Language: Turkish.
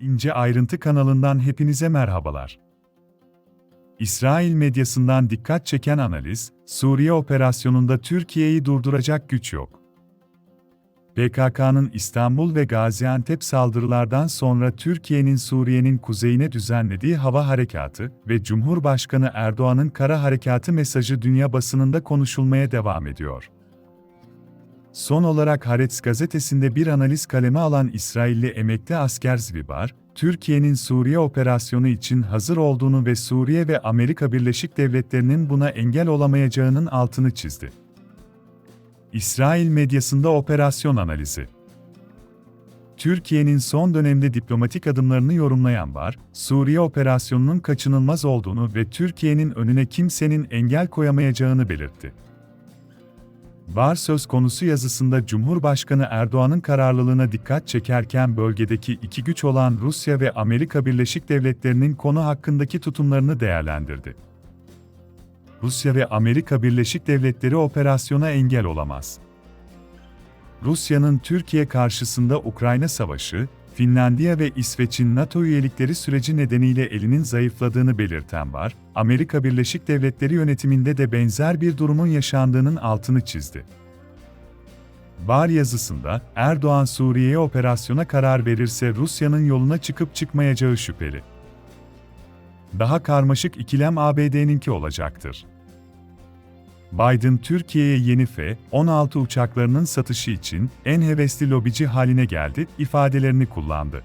İnce Ayrıntı kanalından hepinize merhabalar. İsrail medyasından dikkat çeken analiz, Suriye operasyonunda Türkiye'yi durduracak güç yok. PKK'nın İstanbul ve Gaziantep saldırılardan sonra Türkiye'nin Suriye'nin kuzeyine düzenlediği hava harekatı ve Cumhurbaşkanı Erdoğan'ın kara harekatı mesajı dünya basınında konuşulmaya devam ediyor. Son olarak Haaretz gazetesinde bir analiz kaleme alan İsrailli emekli asker Zvibar, Türkiye'nin Suriye operasyonu için hazır olduğunu ve Suriye ve Amerika Birleşik Devletleri'nin buna engel olamayacağının altını çizdi. İsrail medyasında operasyon analizi Türkiye'nin son dönemde diplomatik adımlarını yorumlayan var, Suriye operasyonunun kaçınılmaz olduğunu ve Türkiye'nin önüne kimsenin engel koyamayacağını belirtti. Var söz konusu yazısında Cumhurbaşkanı Erdoğan'ın kararlılığına dikkat çekerken bölgedeki iki güç olan Rusya ve Amerika Birleşik Devletleri'nin konu hakkındaki tutumlarını değerlendirdi. Rusya ve Amerika Birleşik Devletleri operasyona engel olamaz. Rusya'nın Türkiye karşısında Ukrayna Savaşı, Finlandiya ve İsveç'in NATO üyelikleri süreci nedeniyle elinin zayıfladığını belirten var, Amerika Birleşik Devletleri yönetiminde de benzer bir durumun yaşandığının altını çizdi. Var yazısında, Erdoğan Suriye'ye operasyona karar verirse Rusya'nın yoluna çıkıp çıkmayacağı şüpheli. Daha karmaşık ikilem ABD'ninki olacaktır. Biden Türkiye'ye yeni F-16 uçaklarının satışı için en hevesli lobici haline geldi ifadelerini kullandı.